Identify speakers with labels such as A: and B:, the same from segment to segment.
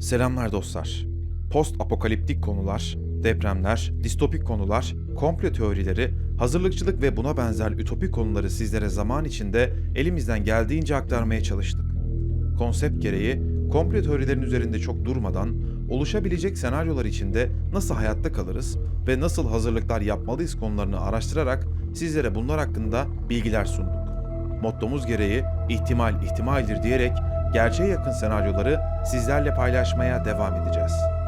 A: Selamlar dostlar. Post apokaliptik konular, depremler, distopik konular, komplo teorileri, hazırlıkçılık ve buna benzer ütopik konuları sizlere zaman içinde elimizden geldiğince aktarmaya çalıştık. Konsept gereği komplo teorilerin üzerinde çok durmadan oluşabilecek senaryolar içinde nasıl hayatta kalırız ve nasıl hazırlıklar yapmalıyız konularını araştırarak sizlere bunlar hakkında bilgiler sunduk. Mottomuz gereği ihtimal ihtimaldir diyerek gerçeğe yakın senaryoları sizlerle paylaşmaya devam edeceğiz.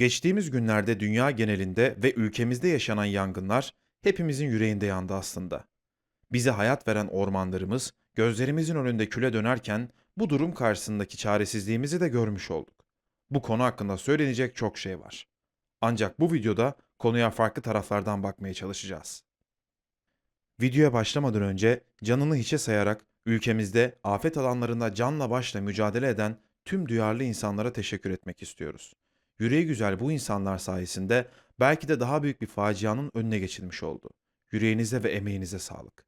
A: Geçtiğimiz günlerde dünya genelinde ve ülkemizde yaşanan yangınlar hepimizin yüreğinde yandı aslında. Bize hayat veren ormanlarımız gözlerimizin önünde küle dönerken bu durum karşısındaki çaresizliğimizi de görmüş olduk. Bu konu hakkında söylenecek çok şey var. Ancak bu videoda konuya farklı taraflardan bakmaya çalışacağız. Videoya başlamadan önce canını hiçe sayarak ülkemizde afet alanlarında canla başla mücadele eden tüm duyarlı insanlara teşekkür etmek istiyoruz. Yüreği güzel bu insanlar sayesinde belki de daha büyük bir facianın önüne geçilmiş oldu. Yüreğinize ve emeğinize sağlık.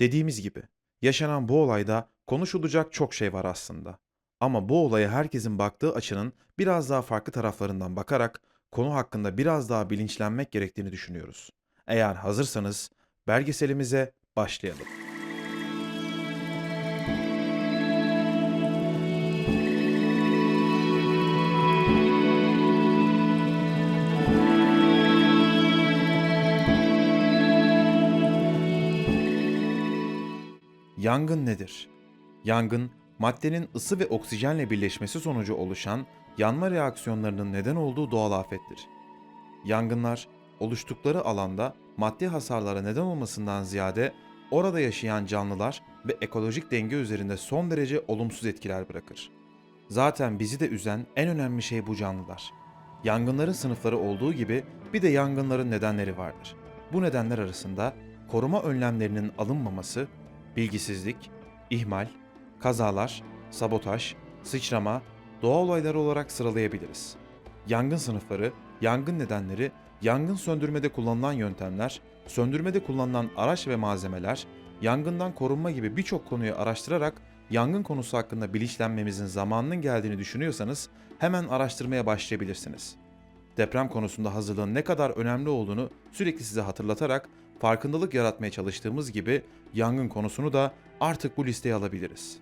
A: Dediğimiz gibi yaşanan bu olayda konuşulacak çok şey var aslında. Ama bu olaya herkesin baktığı açının biraz daha farklı taraflarından bakarak konu hakkında biraz daha bilinçlenmek gerektiğini düşünüyoruz. Eğer hazırsanız belgeselimize başlayalım. Yangın nedir? Yangın, maddenin ısı ve oksijenle birleşmesi sonucu oluşan yanma reaksiyonlarının neden olduğu doğal afettir. Yangınlar, oluştukları alanda maddi hasarlara neden olmasından ziyade orada yaşayan canlılar ve ekolojik denge üzerinde son derece olumsuz etkiler bırakır. Zaten bizi de üzen en önemli şey bu canlılar. Yangınların sınıfları olduğu gibi bir de yangınların nedenleri vardır. Bu nedenler arasında koruma önlemlerinin alınmaması, bilgisizlik, ihmal, kazalar, sabotaj, sıçrama, doğa olayları olarak sıralayabiliriz. Yangın sınıfları, yangın nedenleri, yangın söndürmede kullanılan yöntemler, söndürmede kullanılan araç ve malzemeler, yangından korunma gibi birçok konuyu araştırarak yangın konusu hakkında bilinçlenmemizin zamanının geldiğini düşünüyorsanız hemen araştırmaya başlayabilirsiniz. Deprem konusunda hazırlığın ne kadar önemli olduğunu sürekli size hatırlatarak farkındalık yaratmaya çalıştığımız gibi yangın konusunu da artık bu listeye alabiliriz.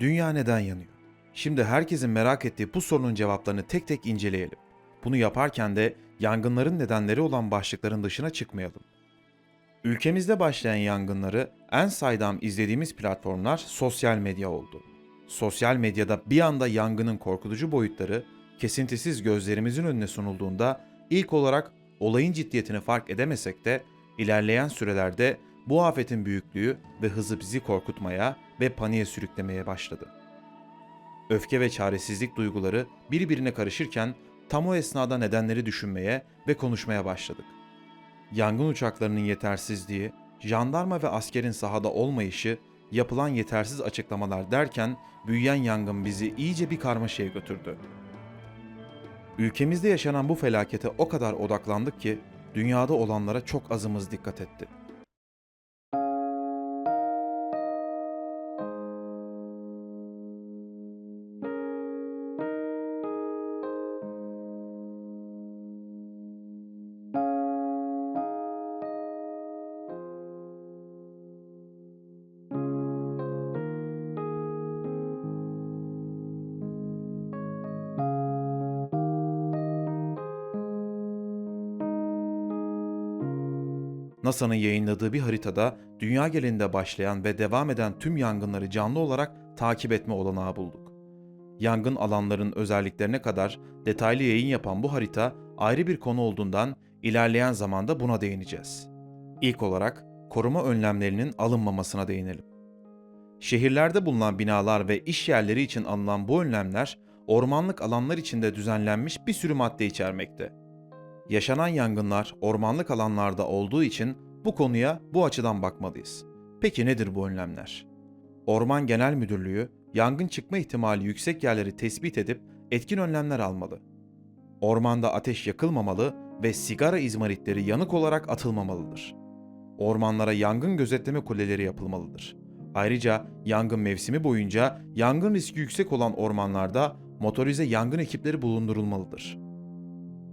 A: Dünya neden yanıyor? Şimdi herkesin merak ettiği bu sorunun cevaplarını tek tek inceleyelim. Bunu yaparken de yangınların nedenleri olan başlıkların dışına çıkmayalım. Ülkemizde başlayan yangınları en saydam izlediğimiz platformlar sosyal medya oldu. Sosyal medyada bir anda yangının korkutucu boyutları kesintisiz gözlerimizin önüne sunulduğunda ilk olarak olayın ciddiyetini fark edemesek de ilerleyen sürelerde bu afetin büyüklüğü ve hızı bizi korkutmaya ve paniğe sürüklemeye başladı. Öfke ve çaresizlik duyguları birbirine karışırken tam o esnada nedenleri düşünmeye ve konuşmaya başladık. Yangın uçaklarının yetersizliği, jandarma ve askerin sahada olmayışı, yapılan yetersiz açıklamalar derken büyüyen yangın bizi iyice bir karmaşaya götürdü. Ülkemizde yaşanan bu felakete o kadar odaklandık ki dünyada olanlara çok azımız dikkat etti. NASA'nın yayınladığı bir haritada dünya genelinde başlayan ve devam eden tüm yangınları canlı olarak takip etme olanağı bulduk. Yangın alanların özelliklerine kadar detaylı yayın yapan bu harita ayrı bir konu olduğundan ilerleyen zamanda buna değineceğiz. İlk olarak koruma önlemlerinin alınmamasına değinelim. Şehirlerde bulunan binalar ve iş yerleri için alınan bu önlemler ormanlık alanlar içinde düzenlenmiş bir sürü madde içermekte. Yaşanan yangınlar ormanlık alanlarda olduğu için bu konuya bu açıdan bakmalıyız. Peki nedir bu önlemler? Orman Genel Müdürlüğü yangın çıkma ihtimali yüksek yerleri tespit edip etkin önlemler almalı. Ormanda ateş yakılmamalı ve sigara izmaritleri yanık olarak atılmamalıdır. Ormanlara yangın gözetleme kuleleri yapılmalıdır. Ayrıca yangın mevsimi boyunca yangın riski yüksek olan ormanlarda motorize yangın ekipleri bulundurulmalıdır.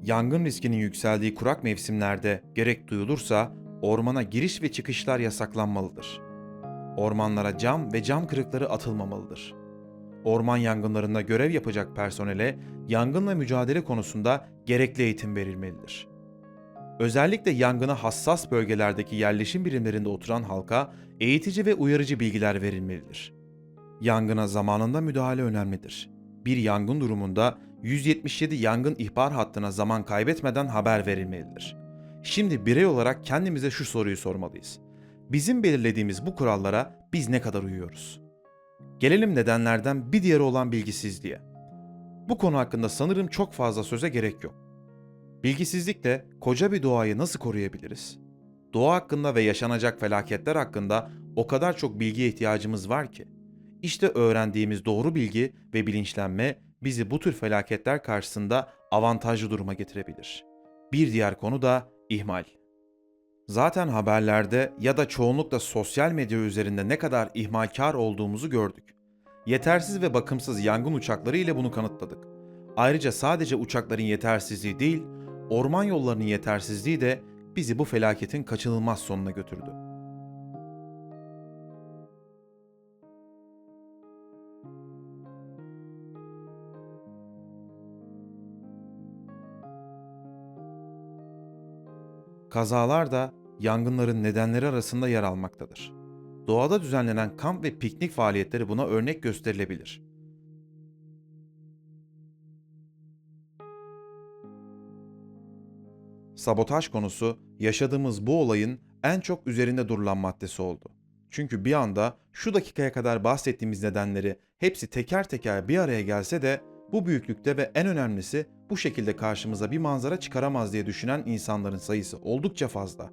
A: Yangın riskinin yükseldiği kurak mevsimlerde gerek duyulursa ormana giriş ve çıkışlar yasaklanmalıdır. Ormanlara cam ve cam kırıkları atılmamalıdır. Orman yangınlarında görev yapacak personele yangınla mücadele konusunda gerekli eğitim verilmelidir. Özellikle yangına hassas bölgelerdeki yerleşim birimlerinde oturan halka eğitici ve uyarıcı bilgiler verilmelidir. Yangına zamanında müdahale önemlidir. Bir yangın durumunda 177 yangın ihbar hattına zaman kaybetmeden haber verilmelidir. Şimdi birey olarak kendimize şu soruyu sormalıyız. Bizim belirlediğimiz bu kurallara biz ne kadar uyuyoruz? Gelelim nedenlerden bir diğeri olan bilgisizliğe. Bu konu hakkında sanırım çok fazla söze gerek yok. Bilgisizlikle koca bir doğayı nasıl koruyabiliriz? Doğa hakkında ve yaşanacak felaketler hakkında o kadar çok bilgiye ihtiyacımız var ki. İşte öğrendiğimiz doğru bilgi ve bilinçlenme bizi bu tür felaketler karşısında avantajlı duruma getirebilir. Bir diğer konu da ihmal. Zaten haberlerde ya da çoğunlukla sosyal medya üzerinde ne kadar ihmalkar olduğumuzu gördük. Yetersiz ve bakımsız yangın uçakları ile bunu kanıtladık. Ayrıca sadece uçakların yetersizliği değil, orman yollarının yetersizliği de bizi bu felaketin kaçınılmaz sonuna götürdü. Kazalar da yangınların nedenleri arasında yer almaktadır. Doğada düzenlenen kamp ve piknik faaliyetleri buna örnek gösterilebilir. Sabotaj konusu yaşadığımız bu olayın en çok üzerinde durulan maddesi oldu. Çünkü bir anda şu dakikaya kadar bahsettiğimiz nedenleri hepsi teker teker bir araya gelse de bu büyüklükte ve en önemlisi bu şekilde karşımıza bir manzara çıkaramaz diye düşünen insanların sayısı oldukça fazla.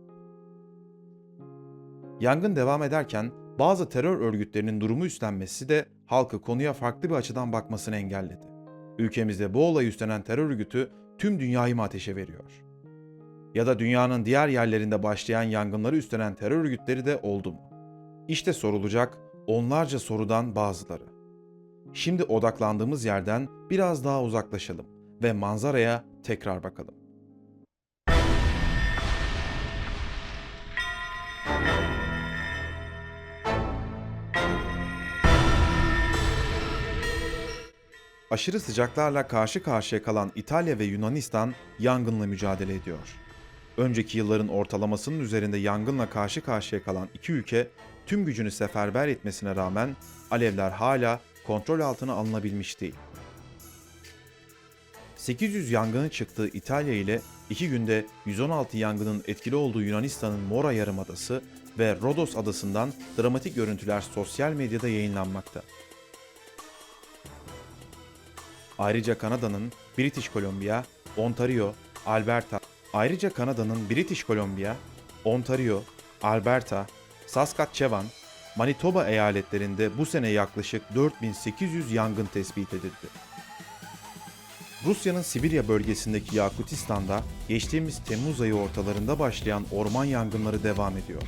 A: Yangın devam ederken bazı terör örgütlerinin durumu üstlenmesi de halkı konuya farklı bir açıdan bakmasını engelledi. Ülkemizde bu olayı üstlenen terör örgütü tüm dünyayı mı ateşe veriyor? Ya da dünyanın diğer yerlerinde başlayan yangınları üstlenen terör örgütleri de oldu mu? İşte sorulacak onlarca sorudan bazıları. Şimdi odaklandığımız yerden biraz daha uzaklaşalım ve manzaraya tekrar bakalım. Aşırı sıcaklarla karşı karşıya kalan İtalya ve Yunanistan yangınla mücadele ediyor. Önceki yılların ortalamasının üzerinde yangınla karşı karşıya kalan iki ülke tüm gücünü seferber etmesine rağmen alevler hala kontrol altına alınabilmiş değil. 800 yangının çıktığı İtalya ile 2 günde 116 yangının etkili olduğu Yunanistan'ın Mora Yarımadası ve Rodos adasından dramatik görüntüler sosyal medyada yayınlanmakta. Ayrıca Kanada'nın British Columbia, Ontario, Alberta, ayrıca Kanada'nın British Columbia, Ontario, Alberta, Saskatchewan, Manitoba eyaletlerinde bu sene yaklaşık 4800 yangın tespit edildi. Rusya'nın Sibirya bölgesindeki Yakutistan'da geçtiğimiz Temmuz ayı ortalarında başlayan orman yangınları devam ediyor.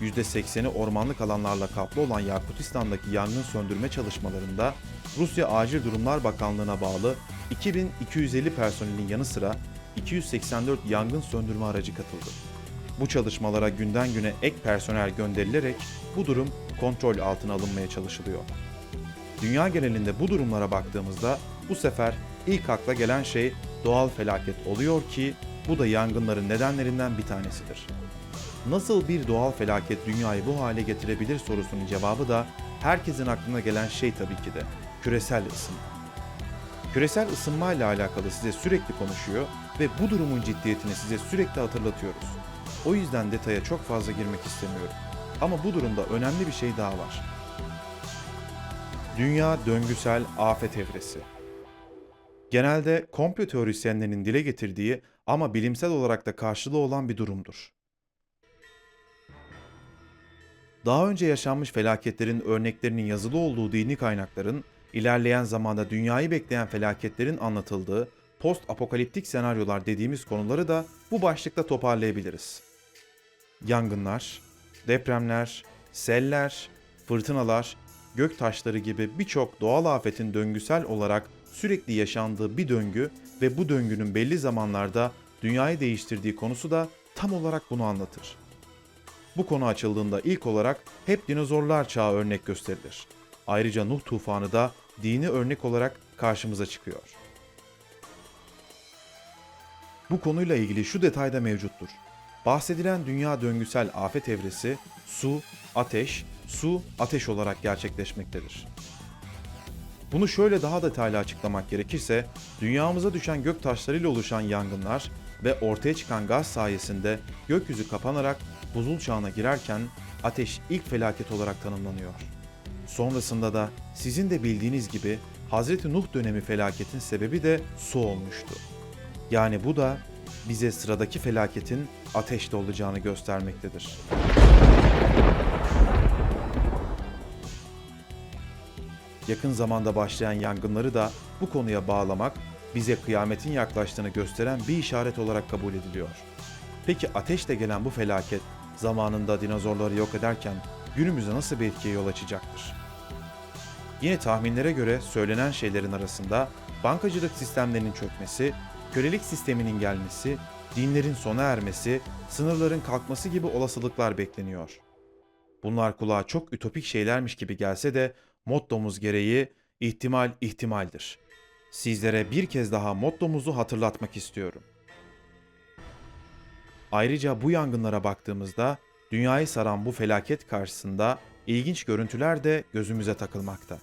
A: %80'i ormanlık alanlarla kaplı olan Yakutistan'daki yangın söndürme çalışmalarında Rusya Acil Durumlar Bakanlığı'na bağlı 2250 personelin yanı sıra 284 yangın söndürme aracı katıldı. Bu çalışmalara günden güne ek personel gönderilerek bu durum kontrol altına alınmaya çalışılıyor. Dünya genelinde bu durumlara baktığımızda bu sefer ilk akla gelen şey doğal felaket oluyor ki bu da yangınların nedenlerinden bir tanesidir. Nasıl bir doğal felaket dünyayı bu hale getirebilir sorusunun cevabı da herkesin aklına gelen şey tabii ki de küresel ısınma. Küresel ısınma ile alakalı size sürekli konuşuyor ve bu durumun ciddiyetini size sürekli hatırlatıyoruz. O yüzden detaya çok fazla girmek istemiyorum. Ama bu durumda önemli bir şey daha var. Dünya döngüsel afet evresi. Genelde komplo teorisyenlerinin dile getirdiği ama bilimsel olarak da karşılığı olan bir durumdur. Daha önce yaşanmış felaketlerin örneklerinin yazılı olduğu dini kaynakların ilerleyen zamanda dünyayı bekleyen felaketlerin anlatıldığı post apokaliptik senaryolar dediğimiz konuları da bu başlıkta toparlayabiliriz. Yangınlar, depremler, seller, fırtınalar, gök taşları gibi birçok doğal afetin döngüsel olarak sürekli yaşandığı bir döngü ve bu döngünün belli zamanlarda dünyayı değiştirdiği konusu da tam olarak bunu anlatır. Bu konu açıldığında ilk olarak hep dinozorlar çağı örnek gösterilir. Ayrıca Nuh tufanı da dini örnek olarak karşımıza çıkıyor. Bu konuyla ilgili şu detay da mevcuttur. Bahsedilen dünya döngüsel afet evresi su, ateş, su, ateş olarak gerçekleşmektedir. Bunu şöyle daha detaylı açıklamak gerekirse, dünyamıza düşen gök taşlarıyla oluşan yangınlar ve ortaya çıkan gaz sayesinde gökyüzü kapanarak buzul çağına girerken ateş ilk felaket olarak tanımlanıyor. Sonrasında da sizin de bildiğiniz gibi Hazreti Nuh dönemi felaketin sebebi de su olmuştu. Yani bu da bize sıradaki felaketin ateşte olacağını göstermektedir. Yakın zamanda başlayan yangınları da bu konuya bağlamak bize kıyametin yaklaştığını gösteren bir işaret olarak kabul ediliyor. Peki ateşle gelen bu felaket zamanında dinozorları yok ederken günümüze nasıl bir etkiye yol açacaktır? Yine tahminlere göre söylenen şeylerin arasında bankacılık sistemlerinin çökmesi, kölelik sisteminin gelmesi, dinlerin sona ermesi, sınırların kalkması gibi olasılıklar bekleniyor. Bunlar kulağa çok ütopik şeylermiş gibi gelse de mottomuz gereği ihtimal ihtimaldir. Sizlere bir kez daha mottomuzu hatırlatmak istiyorum. Ayrıca bu yangınlara baktığımızda dünyayı saran bu felaket karşısında ilginç görüntüler de gözümüze takılmakta.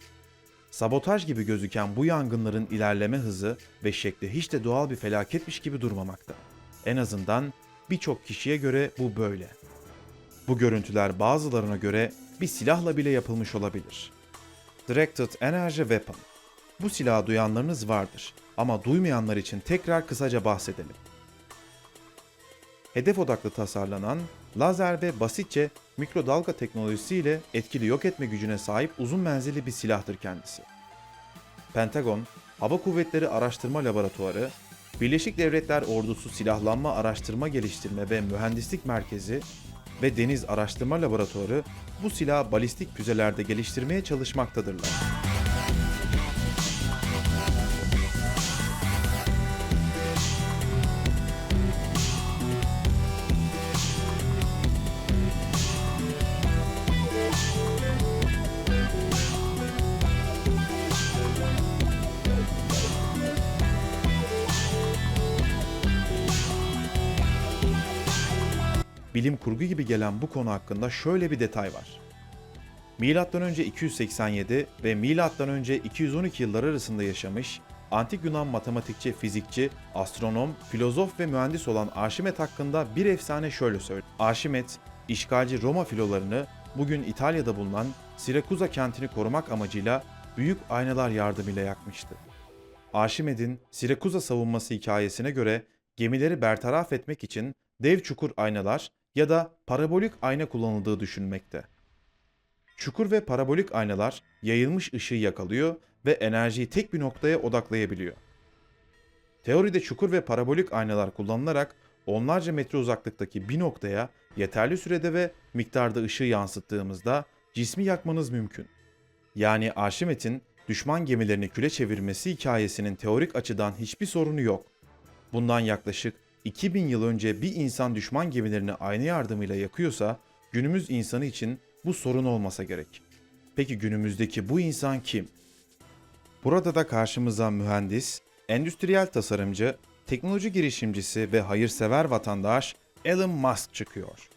A: Sabotaj gibi gözüken bu yangınların ilerleme hızı ve şekli hiç de doğal bir felaketmiş gibi durmamakta. En azından birçok kişiye göre bu böyle. Bu görüntüler bazılarına göre bir silahla bile yapılmış olabilir. Directed Energy Weapon. Bu silahı duyanlarınız vardır ama duymayanlar için tekrar kısaca bahsedelim. Hedef odaklı tasarlanan, lazer ve basitçe mikrodalga teknolojisiyle etkili yok etme gücüne sahip uzun menzilli bir silahtır kendisi. Pentagon, Hava Kuvvetleri Araştırma Laboratuvarı, Birleşik Devletler Ordusu Silahlanma Araştırma Geliştirme ve Mühendislik Merkezi ve Deniz Araştırma Laboratuvarı bu silahı balistik füzelerde geliştirmeye çalışmaktadırlar. Bilim kurgu gibi gelen bu konu hakkında şöyle bir detay var. Milattan önce 287 ve milattan önce 212 yıllar arasında yaşamış antik Yunan matematikçi, fizikçi, astronom, filozof ve mühendis olan Arşimet hakkında bir efsane şöyle söylüyor. Arşimet, işgalci Roma filolarını bugün İtalya'da bulunan Sirakuza kentini korumak amacıyla büyük aynalar yardımıyla yakmıştı. Arşimed'in Sirakuza savunması hikayesine göre gemileri bertaraf etmek için dev çukur aynalar ya da parabolik ayna kullanıldığı düşünülmekte. Çukur ve parabolik aynalar yayılmış ışığı yakalıyor ve enerjiyi tek bir noktaya odaklayabiliyor. Teoride çukur ve parabolik aynalar kullanılarak onlarca metre uzaklıktaki bir noktaya yeterli sürede ve miktarda ışığı yansıttığımızda cismi yakmanız mümkün. Yani Arşimet'in düşman gemilerini küle çevirmesi hikayesinin teorik açıdan hiçbir sorunu yok. Bundan yaklaşık 2000 yıl önce bir insan düşman gemilerini ayna yardımıyla yakıyorsa günümüz insanı için bu sorun olmasa gerek. Peki günümüzdeki bu insan kim? Burada da karşımıza mühendis, endüstriyel tasarımcı, teknoloji girişimcisi ve hayırsever vatandaş Elon Musk çıkıyor.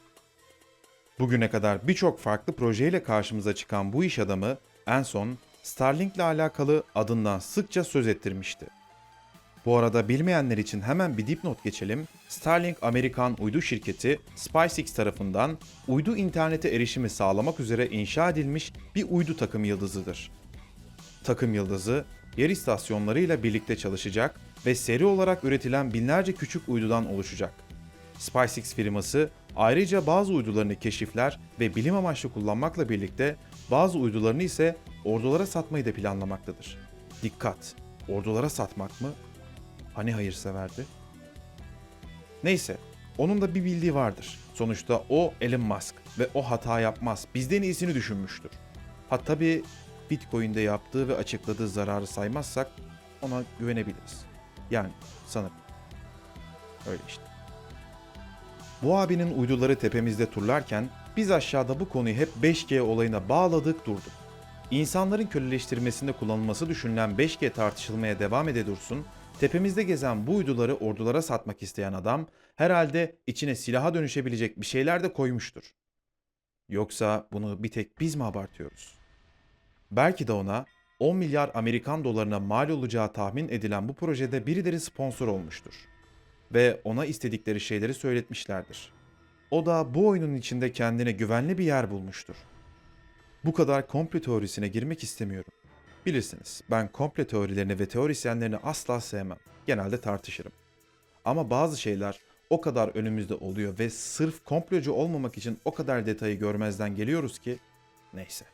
A: Bugüne kadar birçok farklı projeyle karşımıza çıkan bu iş adamı en son Starlink ile alakalı adından sıkça söz ettirmişti. Bu arada bilmeyenler için hemen bir dipnot geçelim. Starlink Amerikan uydu şirketi SpaceX tarafından uydu internete erişimi sağlamak üzere inşa edilmiş bir uydu takım yıldızıdır. takım yıldızı, yer istasyonlarıyla birlikte çalışacak ve seri olarak üretilen binlerce küçük uydudan oluşacak. SpaceX firması ayrıca bazı uydularını keşifler ve bilim amaçlı kullanmakla birlikte bazı uydularını ise ordulara satmayı da planlamaktadır. Dikkat! Ordulara satmak mı? Hani hayırseverdi? Neyse, onun da bir bildiği vardır. Sonuçta o Elon Musk ve o hata yapmaz. Bizden iyisini düşünmüştür. Ha tabii Bitcoin'de yaptığı ve açıkladığı zararı saymazsak ona güvenebiliriz. Yani sanırım. Öyle işte. Bu abinin uyduları tepemizde turlarken biz aşağıda bu konuyu hep 5G olayına bağladık durduk. İnsanların köleleştirmesinde kullanılması düşünülen 5G tartışılmaya devam ede dursun, tepemizde gezen bu uyduları ordulara satmak isteyen adam herhalde içine silaha dönüşebilecek bir şeyler de koymuştur. Yoksa bunu bir tek biz mi abartıyoruz? Belki de ona 10 milyar Amerikan dolarına mal olacağı tahmin edilen bu projede birileri sponsor olmuştur. Ve ona istedikleri şeyleri söyletmişlerdir. O da bu oyunun içinde kendine güvenli bir yer bulmuştur. Bu kadar komplo teorisine girmek istemiyorum. Bilirsiniz ben komplo teorilerini ve teorisyenlerini asla sevmem. Genelde tartışırım. Ama bazı şeyler o kadar önümüzde oluyor ve sırf komplocu olmamak için o kadar detayı görmezden geliyoruz ki neyse.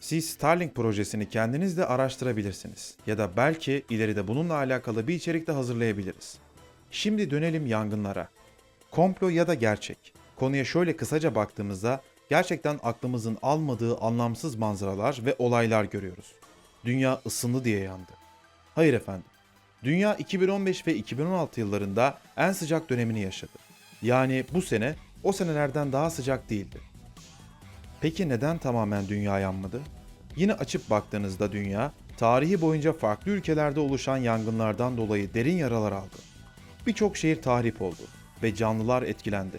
A: Siz Starlink projesini kendiniz de araştırabilirsiniz ya da belki ileride bununla alakalı bir içerik de hazırlayabiliriz. Şimdi dönelim yangınlara. Komplo ya da gerçek. Konuya şöyle kısaca baktığımızda gerçekten aklımızın almadığı anlamsız manzaralar ve olaylar görüyoruz. Dünya ısındı diye yandı. Hayır efendim. Dünya 2015 ve 2016 yıllarında en sıcak dönemini yaşadı. Yani bu sene o senelerden daha sıcak değildi. Peki neden tamamen dünya yanmadı? Yine açıp baktığınızda dünya, tarihi boyunca farklı ülkelerde oluşan yangınlardan dolayı derin yaralar aldı. Birçok şehir tahrip oldu ve canlılar etkilendi.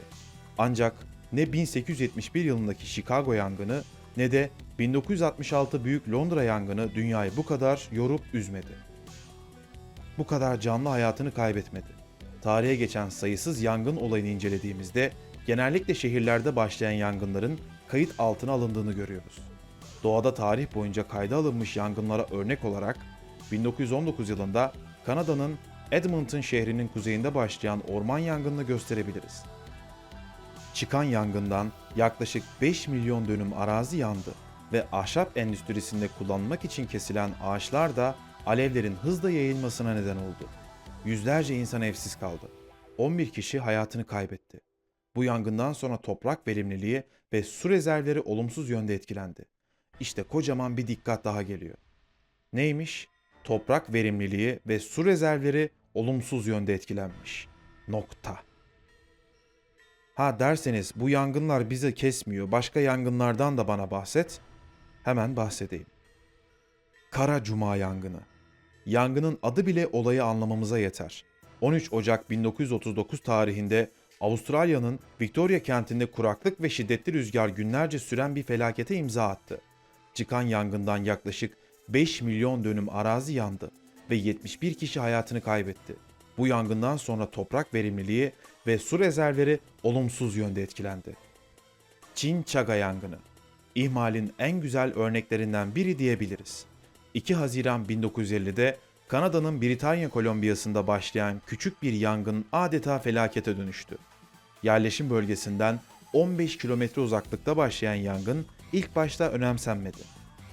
A: Ancak ne 1871 yılındaki Chicago yangını ne de 1966 Büyük Londra yangını dünyayı bu kadar yorup üzmedi. Bu kadar canlı hayatını kaybetmedi. Tarihe geçen sayısız yangın olayını incelediğimizde genellikle şehirlerde başlayan yangınların kayıt altına alındığını görüyoruz. Doğada tarih boyunca kayda alınmış yangınlara örnek olarak 1919 yılında Kanada'nın Edmonton şehrinin kuzeyinde başlayan orman yangınını gösterebiliriz. Çıkan yangından yaklaşık 5 milyon dönüm arazi yandı ve ahşap endüstrisinde kullanılmak için kesilen ağaçlar da alevlerin hızla yayılmasına neden oldu. Yüzlerce insan evsiz kaldı. 11 kişi hayatını kaybetti. Bu yangından sonra toprak verimliliği ve su rezervleri olumsuz yönde etkilendi. İşte kocaman bir dikkat daha geliyor. Neymiş? Toprak verimliliği ve su rezervleri olumsuz yönde etkilenmiş. Nokta. Ha derseniz bu yangınlar bizi kesmiyor, başka yangınlardan da bana bahset. Hemen bahsedeyim. Kara Cuma yangını. Yangının adı bile olayı anlamamıza yeter. 13 Ocak 1939 tarihinde Avustralya'nın Victoria kentinde kuraklık ve şiddetli rüzgar günlerce süren bir felakete imza attı. Çıkan yangından yaklaşık 5 milyon dönüm arazi yandı ve 71 kişi hayatını kaybetti. Bu yangından sonra toprak verimliliği ve su rezervleri olumsuz yönde etkilendi. Çin Çaga yangını. İhmalin en güzel örneklerinden biri diyebiliriz. 2 Haziran 1950'de Kanada'nın Britanya Kolombiyası'nda başlayan küçük bir yangın adeta felakete dönüştü. Yerleşim bölgesinden 15 kilometre uzaklıkta başlayan yangın ilk başta önemsenmedi.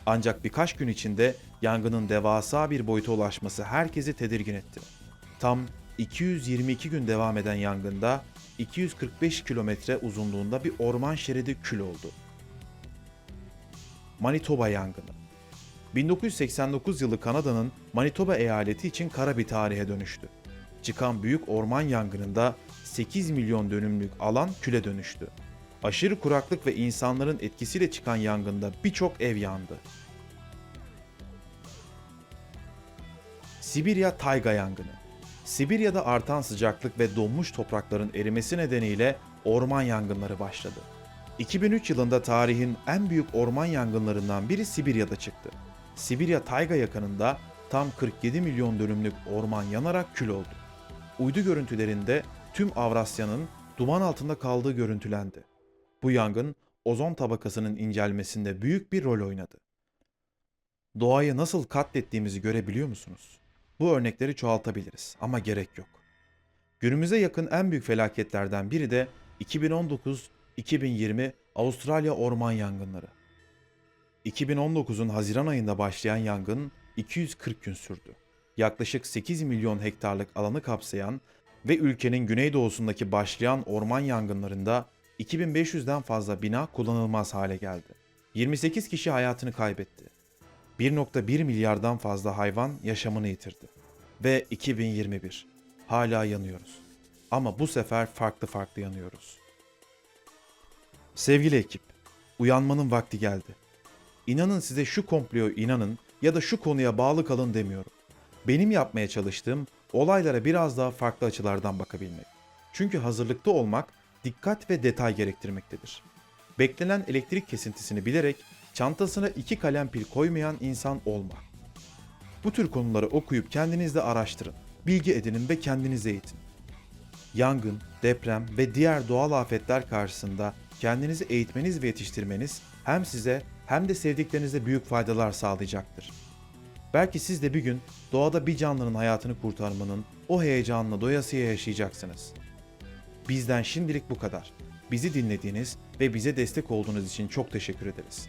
A: Ancak birkaç gün içinde yangının devasa bir boyuta ulaşması herkesi tedirgin etti. Tam 222 gün devam eden yangında 245 kilometre uzunluğunda bir orman şeridi kül oldu. Manitoba yangını 1989 yılı Kanada'nın Manitoba eyaleti için kara bir tarihe dönüştü. Çıkan büyük orman yangınında 8 milyon dönümlük alan küle dönüştü. Aşırı kuraklık ve insanların etkisiyle çıkan yangında birçok ev yandı. Sibirya tayga yangını. Sibirya'da artan sıcaklık ve donmuş toprakların erimesi nedeniyle orman yangınları başladı. 2003 yılında tarihin en büyük orman yangınlarından biri Sibirya'da çıktı. Sibirya tayga yakınında tam 47 milyon dönümlük orman yanarak kül oldu. Uydu görüntülerinde tüm Avrasya'nın duman altında kaldığı görüntülendi. Bu yangın ozon tabakasının incelmesinde büyük bir rol oynadı. doğayı nasıl katlettiğimizi görebiliyor musunuz? Bu örnekleri çoğaltabiliriz ama gerek yok. Günümüze yakın en büyük felaketlerden biri de 2019-2020 Avustralya orman yangınları. 2019'un Haziran ayında başlayan yangın 240 gün sürdü. Yaklaşık 8 milyon hektarlık alanı kapsayan ve ülkenin güneydoğusundaki başlayan orman yangınlarında 2500'den fazla bina kullanılmaz hale geldi. 28 kişi hayatını kaybetti. 1.1 milyardan fazla hayvan yaşamını yitirdi. Ve 2021. Hala yanıyoruz. Ama bu sefer farklı farklı yanıyoruz. Sevgili ekip, uyanmanın vakti geldi. İnanın size şu komploya inanın ya da şu konuya bağlı kalın demiyorum. Benim yapmaya çalıştığım olaylara biraz daha farklı açılardan bakabilmek. Çünkü hazırlıklı olmak dikkat ve detay gerektirmektedir. Beklenen elektrik kesintisini bilerek çantasına iki kalem pil koymayan insan olma. Bu tür konuları okuyup kendiniz de araştırın, bilgi edinin ve kendinize eğitin. Yangın, deprem ve diğer doğal afetler karşısında kendinizi eğitmeniz ve yetiştirmeniz hem size hem de sevdiklerinize büyük faydalar sağlayacaktır. Belki siz de bir gün doğada bir canlının hayatını kurtarmanın o heyecanını doyasıya yaşayacaksınız. Bizden şimdilik bu kadar. Bizi dinlediğiniz ve bize destek olduğunuz için çok teşekkür ederiz.